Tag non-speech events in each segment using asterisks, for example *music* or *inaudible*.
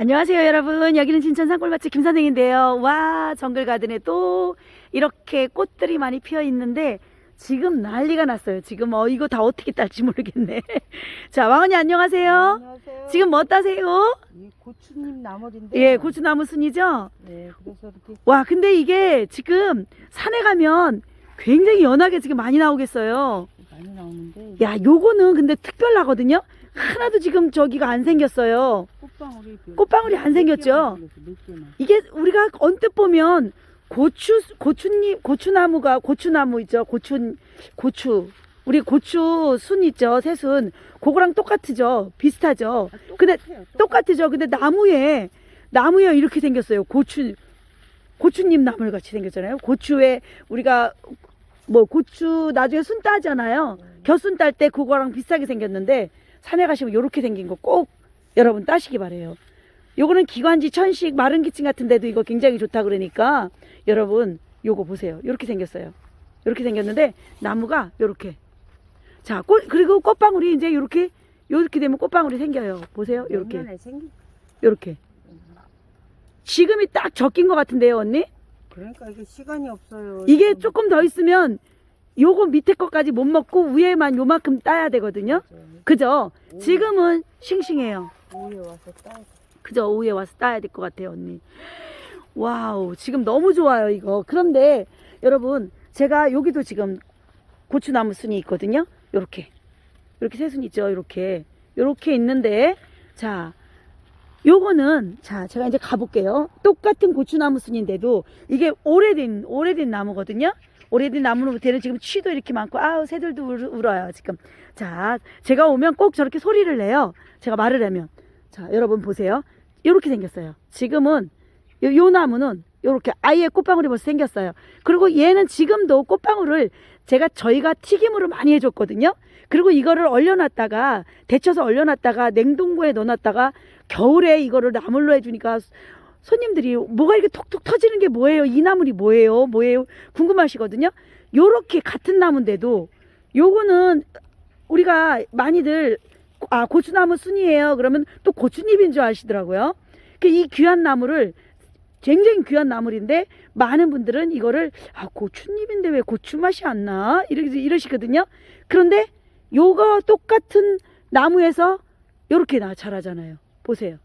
안녕하세요 여러분. 여기는 진천 산골밭집 김선생인데요. 와 정글 가든에 또 이렇게 꽃들이 많이 피어 있는데 지금 난리가 났어요. 지금 어 이거 다 어떻게 딸지 모르겠네. *laughs* 자 왕언니 안녕하세요. 안녕하세요. 지금 뭐 따세요? 이 고추잎 나물인데. 예 고추나무 순이죠? 네, 그래서 이렇게 와 근데 이게 지금 산에 가면 굉장히 연하게 지금 많이 나오겠어요. 많이 나오는데. 야 요거는 근데 특별하거든요? 하나도 지금 저기가 안 생겼어요 꽃방울이 별- 꽃방울이 안몇 생겼죠? 이게 우리가 언뜻 보면 고추 고추잎 고추나무가 고추나무 있죠? 고추 고추. 우리 고추 순 있죠? 새순. 그거랑 똑같죠? 비슷하죠? 아, 근데 똑같아요, 똑같죠? 근데 나무에 나무에 이렇게 생겼어요. 고추 고추잎 나물 같이 생겼잖아요. 고추에 우리가 뭐 고추 나중에 순 따잖아요. 겨순 딸 때 그거랑 비슷하게 생겼는데 산에 가시면 이렇게 생긴 거 꼭 여러분 따시기 바래요. 요거는 기관지 천식 마른 기침 같은 데도 이거 굉장히 좋다 그러니까 여러분 요거 보세요. 요렇게 생겼어요. 요렇게 생겼는데 나무가 요렇게 자 꽃 그리고 꽃방울이 이제 요렇게 요렇게 되면 꽃방울이 생겨요. 보세요. 요렇게. 요렇게 지금이 딱 적긴 것 같은데요, 언니? 그러니까 이게 시간이 없어요. 이게. 조금 더 있으면 요거 밑에 것까지 못 먹고 위에만 요만큼 따야 되거든요. 그죠? 지금은 싱싱해요. 오후에 와서 따. 그죠? 오후에 와서 따야 될 것 같아요, 언니. 와우, 지금 너무 좋아요, 이거. 그런데 여러분, 제가 여기도 지금 고추나무 순이 있거든요. 요렇게. 요렇게 새순 있죠, 요렇게. 요렇게 있는데, 자, 요거는, 자, 제가 이제 가볼게요. 똑같은 고추나무 순인데도 이게 오래된, 오래된 나무거든요. 오래된 나무는 밑에는 지금 취도 이렇게 많고, 아우, 새들도 울- 울어요, 지금. 자, 제가 오면 꼭 저렇게 소리를 내요. 제가 말을 하면. 자, 여러분 보세요. 요렇게 생겼어요. 지금은 요, 요 나무는 요렇게 아예 꽃방울이 벌써 생겼어요. 그리고 얘는 지금도 꽃방울을 제가 저희가 튀김으로 많이 해줬거든요. 그리고 이거를 얼려놨다가 데쳐서 얼려놨다가 냉동고에 넣어놨다가 겨울에 이거를 나물로 해주니까 손님들이 뭐가 이렇게 톡톡 터지는 게 뭐예요? 이 나물이 뭐예요? 뭐예요? 궁금하시거든요. 요렇게 같은 나무인데도 요거는 우리가 많이들 아 고추나무 순이에요. 그러면 또 고추잎인 줄 아시더라고요. 그이 귀한 나무를 굉장히 귀한 나물인데 많은 분들은 이거를 아 고추잎인데 왜 고추 맛이 안 나? 이러 이러시거든요. 그런데 요거 똑같은 나무에서 요렇게 나 자라잖아요. 보세요.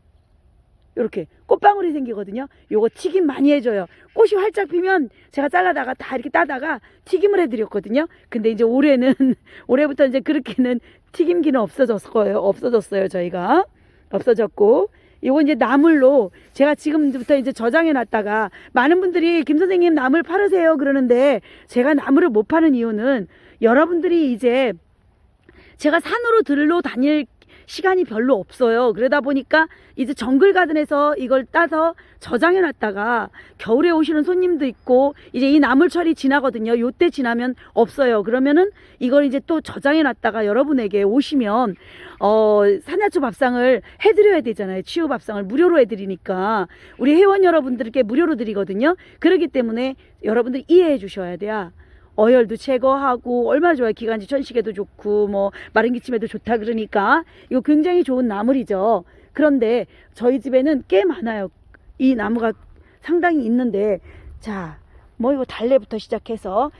요렇게 꽃방울이 생기거든요. 요거 튀김 많이 해줘요. 꽃이 활짝 피면 제가 잘라다가 다 이렇게 따다가 튀김을 해드렸거든요. 근데 이제 올해는 *laughs* 올해부터 이제 그렇게는 튀김기는 없어졌어요. 없어졌어요. 저희가 없어졌고 이거 이제 나물로 제가 지금부터 이제 저장해 놨다가 많은 분들이 김 선생님 나물 팔으세요 그러는데 제가 나물을 못 파는 이유는 여러분들이 이제 제가 산으로 들러 다닐 시간이 별로 없어요. 그러다 보니까 이제 정글 가든에서 이걸 따서 저장해 놨다가 겨울에 오시는 손님도 있고 이제 이 나물철이 지나거든요. 요때 지나면 없어요. 그러면은 이걸 이제 또 저장해 놨다가 여러분에게 오시면 어 산야초 밥상을 해 드려야 되잖아요. 치유 밥상을 무료로 해 드리니까 우리 회원 여러분들께 무료로 드리거든요. 그렇기 때문에 여러분들 이해해 주셔야 돼요. 어혈도 제거하고 얼마나 좋아요. 기관지 천식에도 좋고 뭐 마른 기침에도 좋다 그러니까 이거 굉장히 좋은 나물이죠. 그런데 저희 집에는 꽤 많아요. 이 나무가 상당히 있는데 자, 뭐 이거 달래부터 시작해서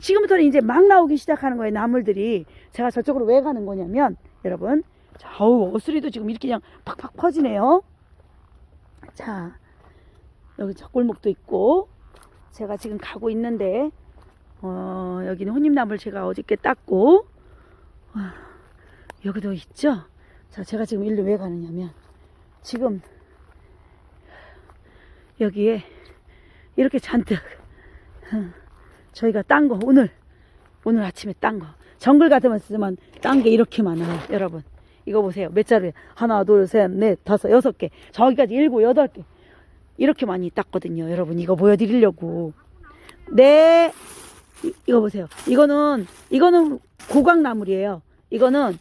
지금부터는 이제 막 나오기 시작하는 거예요. 나물들이 제가 저쪽으로 왜 가는 거냐면 여러분, 자, 어우 어수리도 지금 이렇게 그냥 팍팍 퍼지네요. 자, 여기 젖골목도 있고 제가 지금 가고 있는데 어, 여기는 혼잎나물 제가 어저께 땄고, 와, 여기도 있죠? 자, 제가 지금 일로 왜 가느냐면, 지금, 여기에 이렇게 잔뜩, 어, 저희가 딴 거, 오늘, 오늘 아침에 딴 거. 정글 같으면 딴게 이렇게 많아요, 여러분. 이거 보세요. 몇 자루에? 하나, 둘, 셋, 넷, 다섯, 여섯 개. 저기까지 일곱, 여덟 개. 이렇게 많이 땄거든요, 여러분. 이거 보여드리려고. 네. 이- 이거 보세요. 이거는 이거는 고강 나물이에요. 이거는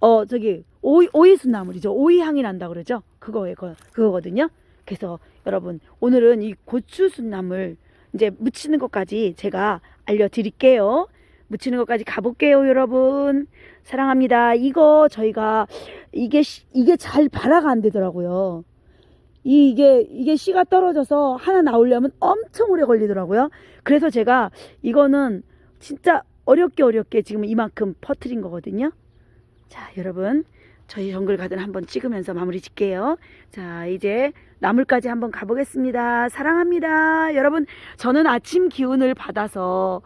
어 저기 오이 오이순 나물이죠. 오이 향이 난다 그러죠. 그거에 그 그거거든요. 그래서 여러분 오늘은 이 고추순 나물 이제 무치는 것까지 제가 알려드릴게요. 무치는 것까지 가볼게요, 여러분. 사랑합니다. 이거 저희가 이게 시- 이게 잘 발화가 안 되더라고요. 이, 이게 이게 씨가 떨어져서 하나 나오려면 엄청 오래 걸리더라고요. 그래서 제가 이거는 진짜 어렵게 어렵게 지금 이만큼 퍼트린 거거든요. 자, 여러분. 저희 정글 가든 한번 찍으면서 마무리 짓게요. 자, 이제 나물까지 한번 가보겠습니다. 사랑합니다. 여러분, 저는 아침 기운을 받아서,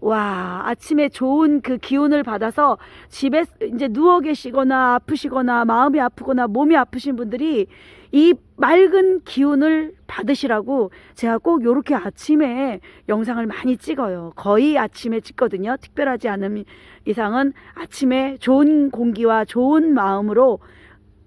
와, 아침에 좋은 그 기운을 받아서 집에 이제 누워 계시거나 아프시거나 마음이 아프거나 몸이 아프신 분들이 이 맑은 기운을 받으시라고 제가 꼭 요렇게 아침에 영상을 많이 찍어요. 거의 아침에 찍거든요. 특별하지 않은 이상은 아침에 좋은 공기와 좋은 마음으로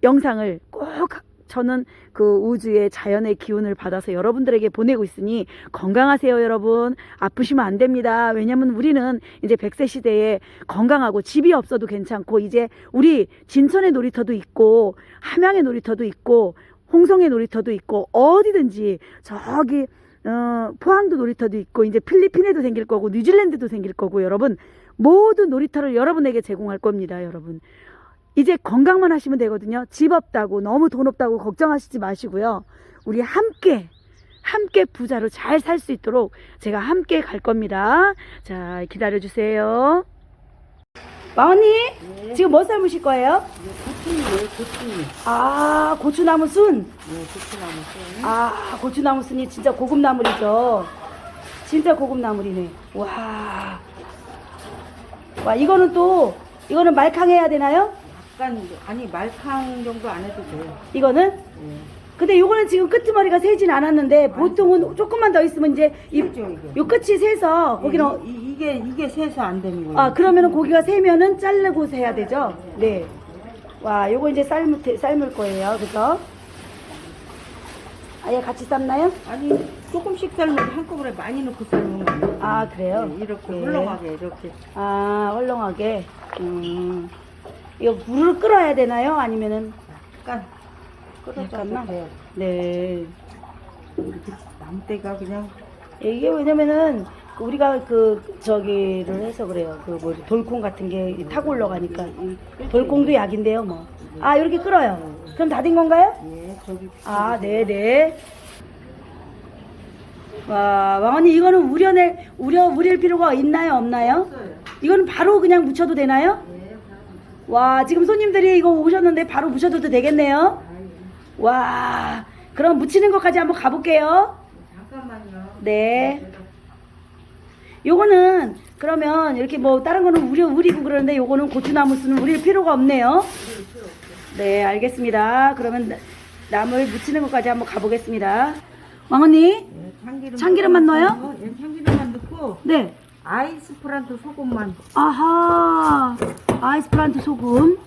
영상을 꼭 저는 그 우주의 자연의 기운을 받아서 여러분들에게 보내고 있으니 건강하세요, 여러분. 아프시면 안 됩니다. 왜냐면 우리는 이제 100세 시대에 건강하고 집이 없어도 괜찮고 이제 우리 진천의 놀이터도 있고 함양의 놀이터도 있고 홍성의 놀이터도 있고 어디든지 저기 어, 포항도 놀이터도 있고 이제 필리핀에도 생길 거고 뉴질랜드도 생길 거고 여러분 모든 놀이터를 여러분에게 제공할 겁니다, 여러분. 이제 건강만 하시면 되거든요. 집 없다고 너무 돈 없다고 걱정하시지 마시고요. 우리 함께 함께 부자로 잘 살 수 있도록 제가 함께 갈 겁니다. 자, 기다려 주세요. 마언니 지금 뭐 삶으실 거예요? 고추이에요, 고추. 아, 고추나무 순. 네, 고추나무 씨. 아, 고추나무 순이 진짜 고급 나물이죠. 진짜 고급 나물이네. 와. 와, 이거는 또 이거는 말캉해야 되나요? 약간 아니 말캉 정도 안 해도 돼요. 이거는 예. 근데 요거는 지금 끄트머리가 세진 않았는데 보통은 조금만 더 있으면 이제 이. 요 끝이 세서 거기는 이, 이, 이게 이게 세서 안 되는 거예요. 아 그러면은 고기가 세면은 자르고 세야 되죠. 네. 와 요거 이제 삶을 테- 삶을 거예요. 그죠? 아예 같이 삶나요? 아니 조금씩 삶으면 한꺼번에 많이 넣고 삶으면 안 돼요. 아 그래요? 네, 이렇게 네. 훌렁하게 이렇게 아 헐렁하게. 음. 이거 물을 끓어야 되나요? 아니면은 약간 끓여줘도 약간만? 돼요. 네. 이렇게 남대가 그냥 이게 왜냐면은 우리가 그 저기를 해서 그래요. 그 뭐 돌콩 같은 게 타고 올라가니까 이 돌콩도 약인데요, 뭐. 아 이렇게 끓어요. 그럼 다 된 건가요? 예 저기 아, 네, 네. 와, 왕언니 이거는 우려낼 우려 우릴 필요가 있나요, 없나요? 이거는 바로 그냥 묻혀도 되나요? 와, 지금 손님들이 이거 오셨는데 바로 묻혀도 되겠네요. 와, 그럼 묻히는 것까지 한번 가볼게요. 잠깐만요. 네. 요거는 그러면 이렇게 뭐 다른 거는 우려 우리고 그러는데 요거는 고추나무 쓰는 우릴 필요가 없네요. 네, 알겠습니다. 그러면 나- 나물 묻히는 것까지 한번 가보겠습니다. 왕언니, 예, 참기름 참기름만 넣어요? 예, 참기름만 넣고 네. 아이스프란트 소금만 아하, 아이스프란트 소금.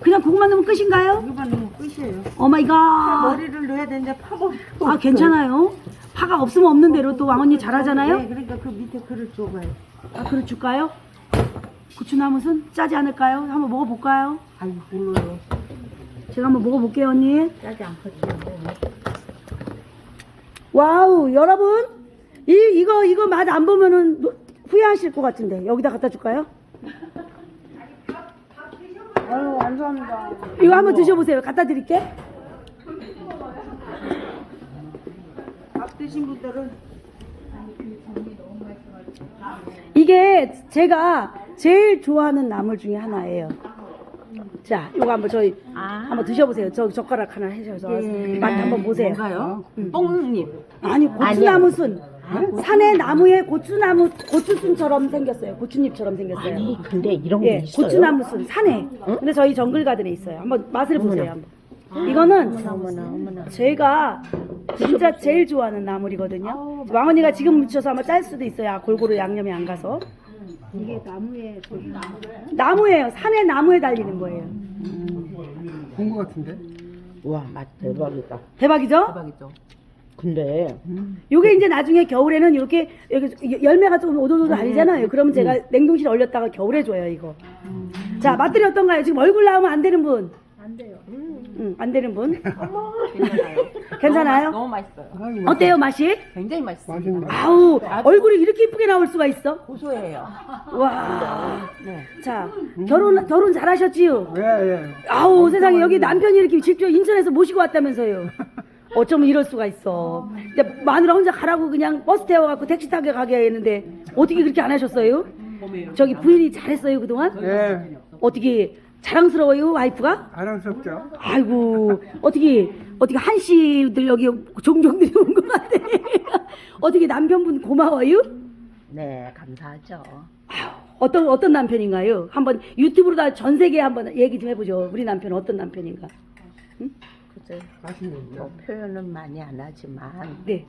그냥 고구마 넣으면 끝인가요? 이거만 넣으면 끝이에요. 오 마이 갓. 머리를 넣어야 되는데 파머리가 아. 괜찮아요. 파가 없으면 없는 대로 또 왕언니 잘하잖아요. 네, 그러니까 그 밑에 그릇 줘봐요. 아, 그래 줄까요? 고추나무는 짜지 않을까요? 한번 먹어볼까요? 아이 몰라요. 제가 한번 먹어볼게요, 언니. 짜지 않거든요. 와우, 여러분. 이, 이거, 이거 맛 안 보면은 노- 후회하실 것 같은데. 여기다 갖다 줄까요? 아유 감사합니다. 이거 한번 드셔보세요. 갖다 드릴게. 드신 분들은 이게 제가 제일 좋아하는 나물 중에 하나예요. 자, 이거 한번 저희 한번 드셔보세요. 저 젓가락 하나 해셔서 맛 한번 보세요. 뭔가요? 뽕잎. 아니 고추나무 순 산의 나무에 고추나무 고추순처럼 생겼어요. 고추잎처럼 생겼어요. 아니 근데 이런 게 예, 있어요? 고추나무 순 산에. 근데 저희 정글 가든에 있어요. 한번 맛을 보세요. 한번. 이거는 어머나 어머나 제가 진짜 제일 좋아하는 나물이거든요. 왕언니가 지금 묻혀서 아마 짤 수도 있어요. 아, 골고루 양념이 안 가서. 이게 나무에 나무예요. 산에 나무에 달리는 거예요. 본거 같은데? 와맛 대박이다 대박이죠? 대박이죠. 근데 요게 이제 나중에 겨울에는 이렇게 여기 열매가 조금 오도오도 달리잖아요. 그러면 제가 냉동실에 얼렸다가 겨울에 줘요, 이거. 자, 맛들이 어떤가요? 지금 얼굴 나오면 안 되는 분. 응, 안 되는 분? *laughs* 괜찮아요. 괜찮아요? 너무 맛있어요. 아이고, 어때요, 맛이? 굉장히 맛있어요. 맛있네. 아우, 얼굴이 이렇게 이쁘게 나올 수가 있어? 고소해요. 와. 네. 자, 결혼, 결혼 잘하셨지요? 예, 예. 아우, 세상에, 여기 남편이 이렇게 직접 인천에서 모시고 왔다면서요. *laughs* 어쩌면 이럴 수가 있어. 근데 마누라 혼자 가라고 그냥 버스 태워갖고 택시 타게 가게 했는데, 어떻게 그렇게 안 하셨어요? 저기 부인이 잘했어요, 그동안? 예. 어떻게, 자랑스러워요, 와이프가? 자랑스럽죠. 아이고 어떻게 어떻게 한씨들 여기 종종들이 온 것 같아. *laughs* 어떻게 남편분 고마워요? 네, 감사하죠. 아유, 어떤 어떤 남편인가요? 한번 유튜브로 다 전 세계에 한번 얘기 좀 해보죠. 우리 남편 어떤 남편인가? 그저 맛있는데. 뭐 표현은 많이 안 하지만 네,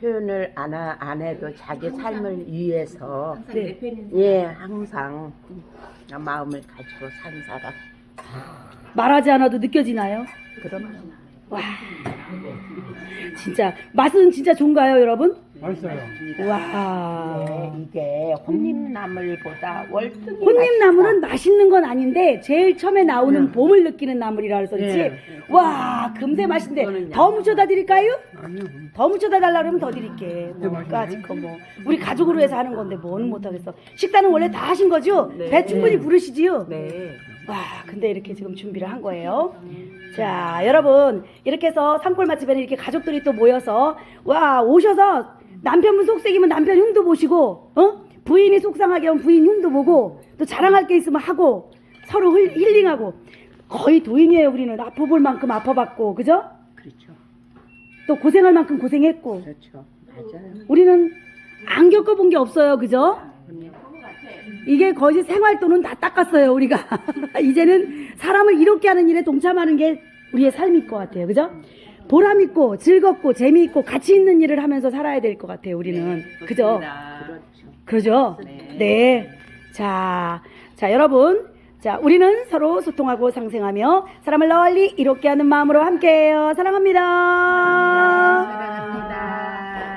표현을 안, 하- 안 해도 자기 삶을 위해서 네. 예 항상 마음을 가지고 산 사람. 말하지 않아도 느껴지나요? 그럼 와, 진짜 맛은 진짜 좋은가요, 여러분? 맛있어요. 와. 네, 이게 혼잎나물보다 월등히 혼잎나물은 맛있는 건 아닌데 제일 처음에 나오는 봄을 느끼는 나물이라 그래서 그렇지. 네. 와, 금세 맛있는데 더 묻혀다 드릴까요? 아니요. 더 묻혀다 달라 그러면 더 드릴게. 뭐까지 거 뭐. 우리 가족으로 해서 하는 건데 뭐는 못하겠어. 식단은 원래 다 하신 거죠? 배 충분히 부르시지요? 네. 와, 근데 이렇게 지금 준비를 한 거예요. 자, 여러분, 이렇게 해서 산골 맛집에는 이렇게 가족들이 또 모여서, 와, 오셔서 남편분 속색이면 남편 흉도 보시고, 어? 부인이 속상하게 하면 부인 흉도 보고, 또 자랑할 게 있으면 하고, 서로 힐, 힐링하고, 거의 도인이에요, 우리는. 아파볼 만큼 아파봤고, 그죠? 그렇죠. 또 고생할 만큼 고생했고, 그렇죠. 맞아요. 우리는 안 겪어본 게 없어요, 그죠? 이게 거의 생활돈은 다 닦았어요, 우리가. *laughs* 이제는 사람을 이롭게 하는 일에 동참하는 게 우리의 삶일 것 같아요, 그죠? 보람있고, 즐겁고, 재미있고, 가치 있는 일을 하면서 살아야 될 것 같아요, 우리는. 그죠? 그렇죠. 그러죠? 네. 자, 자, 여러분. 자, 우리는 서로 소통하고 상생하며 사람을 널리 이롭게 하는 마음으로 함께해요. 사랑합니다.